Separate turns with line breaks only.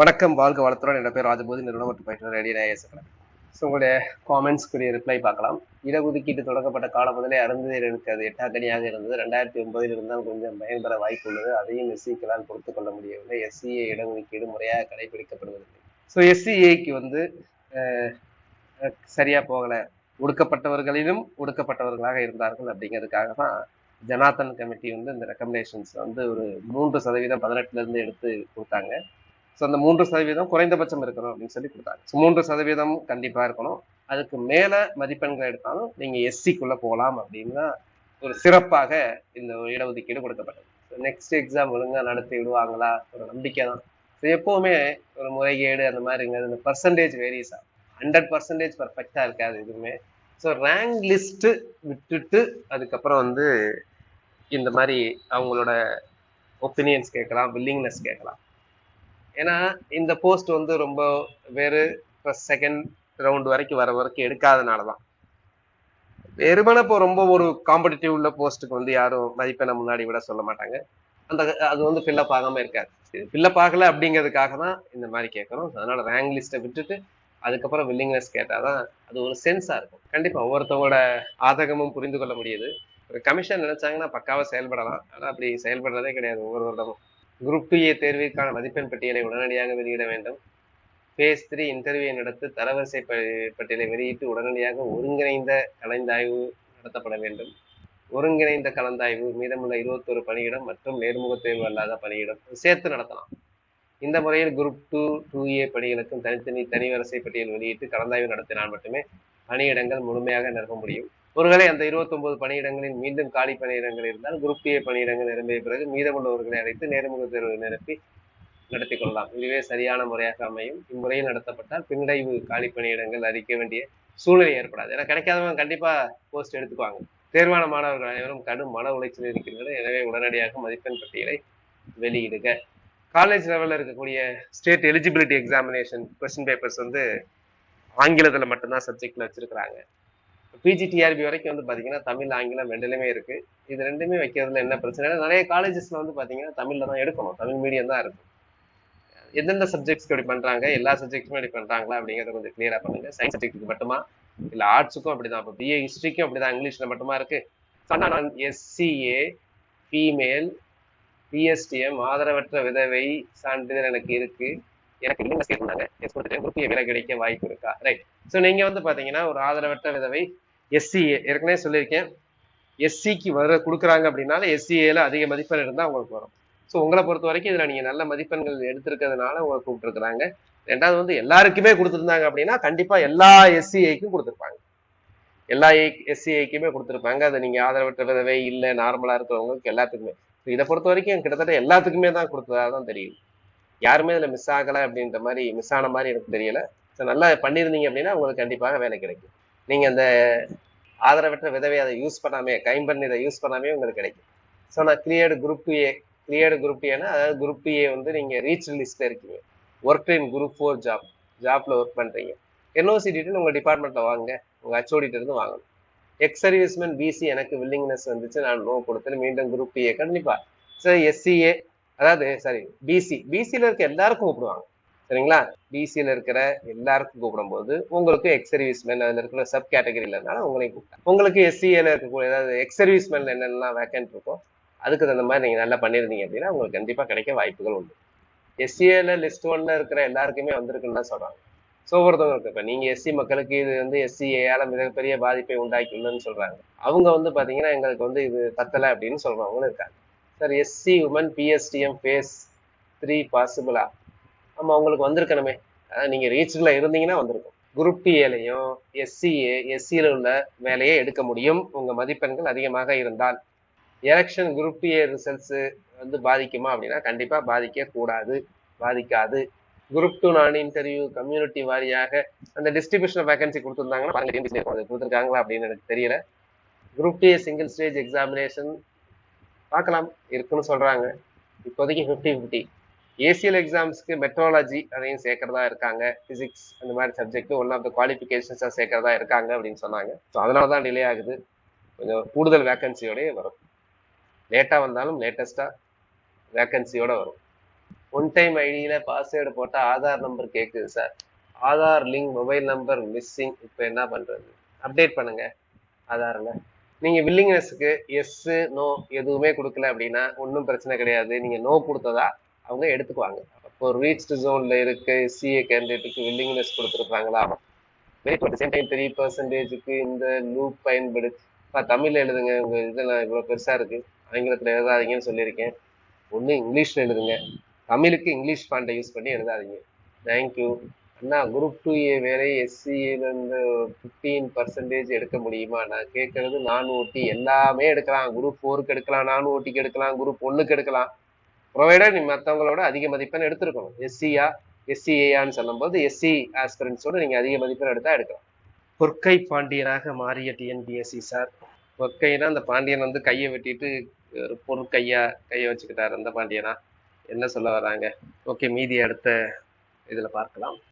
வணக்கம் வாழ்க வளத்துடன். என் பேர் ராஜபோதி. நிறுவனம் மற்றும் பயிற்சியாளர் ரெடி நேயசக்கடன் ஸோ உங்களுடைய காமெண்ட்ஸ்க்குரிய ரிப்ளை பார்க்கலாம். இடஒதுக்கீட்டு தொடங்கப்பட்ட காலம் முதலே அருந்ததியர்களுக்கு அது எட்டாக்கனியாக இருந்தது. ரெண்டாயிரத்தி ஒன்பதில் இருந்தால் கொஞ்சம் பயன்பெற வாய்ப்பு உள்ளது. அதையும் எஸ்சிக்களால் பொறுத்து கொள்ள முடியவில்லை. எஸ்சிஏ இடஒதுக்கீடு முறையாக கடைபிடிக்கப்படுவதில்லை. ஸோ எஸ்சிஏக்கு வந்து சரியாக போகலை சரியா போகல. ஒடுக்கப்பட்டவர்களிலும் ஒடுக்கப்பட்டவர்களாக இருந்தார்கள் அப்படிங்கிறதுக்காக தான் ஜனாதன் கமிட்டி வந்து இந்த ரெக்கமெண்டேஷன்ஸ் வந்து ஒரு மூன்று சதவீதம் பதினெட்டுல இருந்து எடுத்து கொடுத்தாங்க. ஸோ அந்த மூன்று சதவீதம் குறைந்தபட்சம் இருக்கணும் அப்படின்னு சொல்லி கொடுத்தாங்க. ஸோ மூன்று சதவீதம் கண்டிப்பாக இருக்கணும். அதுக்கு மேலே மதிப்பெண்கள் எடுத்தாலும் நீங்கள் எஸ்சிக்குள்ளே போகலாம் அப்படின்னு ஒரு சிறப்பாக இந்த ஒரு இடஒதுக்கீடு கொடுக்கப்பட்டது. நெக்ஸ்ட் எக்ஸாம் ஒழுங்காக நடத்தி விடுவாங்களா? ஒரு நம்பிக்கை தான். ஸோ எப்போவுமே ஒரு முறைகேடு அந்த மாதிரிங்க இந்த பர்சன்டேஜ் வேரியஸ் ஆகும். ஹண்ட்ரட் பர்சன்டேஜ் பர்ஃபெக்டாக இருக்காது எதுவுமே. ஸோ ரேங்க் லிஸ்ட்டு விட்டுட்டு அதுக்கப்புறம் வந்து இந்த மாதிரி அவங்களோட ஒப்பீனியன்ஸ் கேட்கலாம் வில்லிங்னஸ் கேட்கலாம். ஏன்னா இந்த போஸ்ட் வந்து ரொம்ப வேறு ப்ளஸ் செகண்ட் ரவுண்ட் வரைக்கும் வர வரைக்கும் எடுக்காதனால தான். வெறுமனே இப்போ ரொம்ப ஒரு காம்படிட்டிவ் உள்ள போஸ்ட்டுக்கு வந்து யாரும் மதிப்பெண்ணை முன்னாடி விட சொல்ல மாட்டாங்க. அந்த அது வந்து ஃபில்லப் ஆகாம இருக்காது. ஃபில்லப் ஆகலை அப்படிங்கிறதுக்காக தான் இந்த மாதிரி கேட்குறோம். அதனால ரேங்க் லிஸ்ட்டை விட்டுட்டு அதுக்கப்புறம் வில்லிங்னஸ் கேட்டால் தான் அது ஒரு சென்ஸாக இருக்கும். கண்டிப்பாக ஒவ்வொருத்தவங்களோட ஆதகமும் புரிந்து கொள்ள முடியுது. ஒரு கமிஷன் நினைச்சாங்கன்னா பக்காவாக செயல்படலாம். ஆனால் அப்படி செயல்படுறதே கிடையாது ஒவ்வொரு வருடமும். குரூப் டூ ஏ தேர்விற்கான மதிப்பெண் பட்டியலை உடனடியாக வெளியிட வேண்டும். ஃபேஸ் த்ரீ இன்டர்வியூ நடத்தி தரவரிசை பட்டியலை வெளியிட்டு உடனடியாக ஒருங்கிணைந்த கலந்தாய்வு நடத்தப்பட வேண்டும். ஒருங்கிணைந்த கலந்தாய்வு மீதமுள்ள இருபத்தொரு பணியிடம் மற்றும் நேர்முக தேர்வு அல்லாத பணியிடம் சேர்த்து நடத்தலாம். இந்த முறையில் குரூப் டூ டூ ஏ பணிகளுக்கும் தனித்தனி தனி வரிசை பட்டியல் வெளியிட்டு கலந்தாய்வு நடத்தினால் மட்டுமே பணியிடங்கள் முழுமையாக நிரப்ப முடியும். ஒருவேளை அந்த 29 பணியிடங்களில் மீண்டும் காலி பணியிடங்கள் இருந்தால் குரூப் ஏ பணியிடங்கள் நிரம்பிய பிறகு மீதமுள்ளவர்களை அழைத்து நேர்முக தேர்வு நிரப்பி நடத்தி கொள்ளலாம் இதுவே சரியான முறையாக அமையும். இம்முறையில் நடத்தப்பட்டால் பின்னடைவு காலி பணியிடங்கள் அறிக்க வேண்டிய சூழ்நிலை ஏற்படாது. ஏன்னா கிடைக்காதவங்க கண்டிப்பா போஸ்ட் எடுத்துக்குவாங்க. தேர்வான மாணவர்கள் அனைவரும் கடும் மன உளைச்சல் இருக்கின்றனர். எனவே உடனடியாக மதிப்பெண் பட்டியலை வெளியிடுக. காலேஜ் லெவல்ல இருக்கக்கூடிய state eligibility examination question papers வந்து ஆங்கிலத்துல மட்டும்தான் சப்ஜெக்டில் வச்சிருக்கிறாங்க. பிஜிடிஆர்பி வரைக்கும் வந்து பாத்தீங்கன்னா தமிழ் ஆங்கிலம் ரெண்டுலையுமே இருக்கு. இது ரெண்டுமே வைக்கிறதுல என்ன பிரச்சனை நிறைய காலேஜஸ்ல வந்து பாத்தீங்கன்னா தமிழ்ல தான் எடுக்கணும். தமிழ் மீடியம் தான் இருக்கும் எந்தெந்த சப்ஜெக்ட்ஸ்க்கு இப்படி பண்றாங்க? எல்லா சப்ஜெக்ட்ஸுமே இப்படி பண்றாங்களா? அப்படிங்கறத கொஞ்சம் கிளியரா பண்ணுங்க. சயின்ஸ் சப்ஜெக்ட்டுக்கு மட்டுமா? இல்ல ஆர்ட்ஸுக்கும் அப்படிதான். இப்போ பிஏ ஹிஸ்டரிக்கும் அப்படிதான். இங்கிலீஷ்ல மட்டுமா இருக்கு? எஸ்சிஏ ஃபீமேல் பிஎஸ்டிஎம் ஆதரவற்ற விதவை சான்றிதழ் எனக்கு இருக்கு. எனக்கு இல்லைங்க சேர்ந்தாங்க எஸ் கொடுத்துட்டேன் குரூப் விலை கிடைக்க வாய்ப்பு இருக்கா? ரைட் ஸோ நீங்க வந்து பாத்தீங்கன்னா ஒரு ஆதரவற்ற விதவை எஸ்சி ஏற்கனவே சொல்லியிருக்கேன். எஸ்சிக்கு வர கொடுக்குறாங்க அப்படின்னால எஸ்சிஏல அதிக மதிப்பெண் இருந்தா உங்களுக்கு வரும். ஸோ உங்களை பொறுத்த வரைக்கும் இதுல நீங்க நல்ல மதிப்பெண்கள் எடுத்திருக்கிறதுனால உங்களை கூப்பிட்டுருக்குறாங்க. ரெண்டாவது வந்து எல்லாருக்குமே கொடுத்துருந்தாங்க அப்படின்னா கண்டிப்பா எல்லா எஸ்சிஐக்கும் கொடுத்துருப்பாங்க. எல்லா எஸ்சிஐக்குமே கொடுத்துருப்பாங்க. அதை நீங்க ஆதரவற்ற விதவை இல்லை நார்மலா இருக்கிறவங்களுக்கு எல்லாத்துக்குமே. இதை பொறுத்த வரைக்கும் கிட்டத்தட்ட எல்லாத்துக்குமே தான் கொடுத்ததாக தான் தெரியும் யாருமே இதுல மிஸ் ஆகல அப்படின்ற மாதிரி மிஸ் ஆன மாதிரி எனக்கு தெரியல. ஸோ நல்லா பண்ணியிருந்தீங்க அப்படின்னா உங்களுக்கு கண்டிப்பாக வேலை கிடைக்கும். நீங்க அந்த ஆதரவற்ற விதவை அதை யூஸ் பண்ணாமே கைம்பண்ணி இதை யூஸ் பண்ணாமே உங்களுக்கு கிடைக்கும். ஸோ நான் cleared group A cleared group ஏன்னா அதாவது குரூப் ஏ வந்து நீங்க ரீச் லிஸ்ட்ல இருக்கீங்க. Work in group four job ஜாப்ல ஒர்க் பண்றீங்க. என்ஓசி டீட்டெயில் உங்க டிபார்ட்மெண்ட்ல வாங்க உங்க ஹெச்ஓடிட்ட இருந்து வாங்கணும். எக்ஸ் சர்வீஸ்மேன் பிசி எனக்கு வில்லிங்னஸ் வந்துச்சு நான் நோ கொடுத்தேன் மீண்டும் குரூப் ஏ கண்டிப்பா. சார் எஸ்சிஏ அதாவது சாரி பிசி பிசியில் இருக்க எல்லாருக்கும் கூப்பிடுவாங்க. சரிங்களா? பிசியில் இருக்கிற எல்லாருக்கும் கூப்பிடும்போது உங்களுக்கு எக்ஸ் சர்வீஸ்மேன் அதில் இருக்கிற சப் கேட்டகரியில் இருந்தாலும் உங்களையும் கூப்பிட்டாங்க உங்களுக்கு எஸ்சிஏல இருக்கக்கூடிய ஏதாவது எக்ஸ் சர்வீஸ்மேன் என்னென்னலாம் வேக்கன்ட் இருக்கோ அதுக்கு தகுந்த மாதிரி நீங்கள் நல்லா பண்ணியிருந்தீங்க அப்படின்னா உங்களுக்கு கண்டிப்பாக கிடைக்க வாய்ப்புகள் உண்டு. எஸ்சிஏல லிஸ்ட் ஒன்ல இருக்கிற எல்லாருக்குமே வந்திருக்குன்னு தான் சொல்றாங்க. ஸோ ஒருத்தவங்களுக்கு இப்போ நீங்க எஸ்சி மக்களுக்கு இது வந்து எஸ்சிஏயால் மிகப்பெரிய பாதிப்பை உண்டாக்கியுள்ளன்னு சொல்றாங்க. அவங்க வந்து பாத்தீங்கன்னா எங்களுக்கு வந்து இது பத்தலை அப்படின்னு சொல்றவங்களும் இருக்காங்க. Sir SC women PSTM phase three பாசிபிளா ஆமாம் உங்களுக்கு வந்திருக்கணுமே. அதாவது நீங்க ரீச்சில் இருந்தீங்கன்னா வந்திருக்கும். குரூப் ஏலையும் எஸ்சிஏ எஸ்சியில் உள்ள வேலையை எடுக்க முடியும். உங்கள் மதிப்பெண்கள் அதிகமாக இருந்தால். எலெக்ஷன் குரூப் ஏ ரிசல்ட்ஸு வந்து பாதிக்குமா அப்படின்னா கண்டிப்பாக பாதிக்க கூடாது. பாதிக்காது. குரூப் டூ நான் இன்டர்வியூ கம்யூனிட்டி வாரியாக அந்த டிஸ்ட்ரிபியூஷன் வேகன்சி கொடுத்துருந்தாங்கன்னா கொடுத்துருக்காங்களா அப்படின்னு எனக்கு தெரியல. Group DA single stage examination பார்க்கலாம் இருக்குன்னு சொல்றாங்க. இப்போதைக்கு ஃபிஃப்டி ஃபிஃப்டி ஏசிஎல் எக்ஸாம்ஸ்க்கு மெட்ரோலஜி அதையும் சேர்க்கறதா இருக்காங்க. பிசிக்ஸ் அந்த மாதிரி சப்ஜெக்ட் ஒன் ஆஃப் த குவாலிஃபிகேஷன்ஸாக சேர்க்கறதா இருக்காங்க அப்படின்னு சொன்னாங்க. ஸோ அதனால தான் டிலே ஆகுது. கொஞ்சம் கூடுதல் வேக்கன்சியோடய வரும். லேட்டாக வந்தாலும் லேட்டஸ்ட்டாக வேக்கன்சியோட வரும். ஒன் டைம் ஐடியில் பாஸ்வேர்டு போட்டால் ஆதார் நம்பர் கேட்குது sir Aadhaar link mobile number missing இப்போ என்ன பண்ணுறது அப்டேட் பண்ணுங்க ஆதாரில். நீங்க வில்லிங்னஸ்க்கு எஸ் நோ எதுவுமே கொடுக்கல அப்படின்னா ஒன்றும் பிரச்சனை கிடையாது. நீங்க நோ கொடுத்ததா அவங்க எடுத்துக்குவாங்க. இப்போ ரீச்டு ஜோன்ல இருக்கு சிஏ கேண்டிடேட்டுக்கு வில்லிங்னஸ் கொடுத்துருக்காங்களா சேம் டைம் த்ரீ பர்சன்டேஜுக்கு இந்த லூப் பயன்படுத்தி தமிழ்ல எழுதுங்க உங்க இதெல்லாம் இவ்வளோ பெருசா இருக்கு. ஆங்கிலத்தில் எழுதாதீங்கன்னு சொல்லியிருக்கேன். ஒன்று இங்கிலீஷ்ல எழுதுங்க. தமிழுக்கு இங்கிலீஷ் பாண்டை யூஸ் பண்ணி எழுதாதீங்க. தேங்க்யூ அண்ணா குரூப் டூ ஏ வேலை எஸ்சியிலிருந்து ஃபிஃப்டீன் பர்சன்டேஜ் எடுக்க முடியுமா? நான் கேட்கறது நான் ஓட்டி எல்லாமே எடுக்கலாம். குரூப் ஃபோருக்கு எடுக்கலாம் நான் ஓட்டிக்கு எடுக்கலாம் குரூப் ஒன்றுக்கு எடுக்கலாம். ப்ரொவைடர் நீ மற்றவங்களோட அதிக மதிப்பெண் எடுத்துருக்கணும். எஸ்சியா எஸ்சிஏயான்னு சொல்லும்போது எஸ்சி ஆஸ்பிரன்ஸோட நீங்கள் அதிக மதிப்பெண் எடுத்தால் எடுக்கலாம். பொற்கை பாண்டியனாக மாறிய டிஎன்பிஎஸ்சி சார் பொற்கைனா அந்த பாண்டியன் வந்து கையை வெட்டிட்டு ஒரு பொற்கையா கையை வச்சுக்கிட்டாரு அந்த பாண்டியனா. என்ன சொல்ல வராங்க? ஓகே மீதி அடுத்த இதில் பார்க்கலாம்.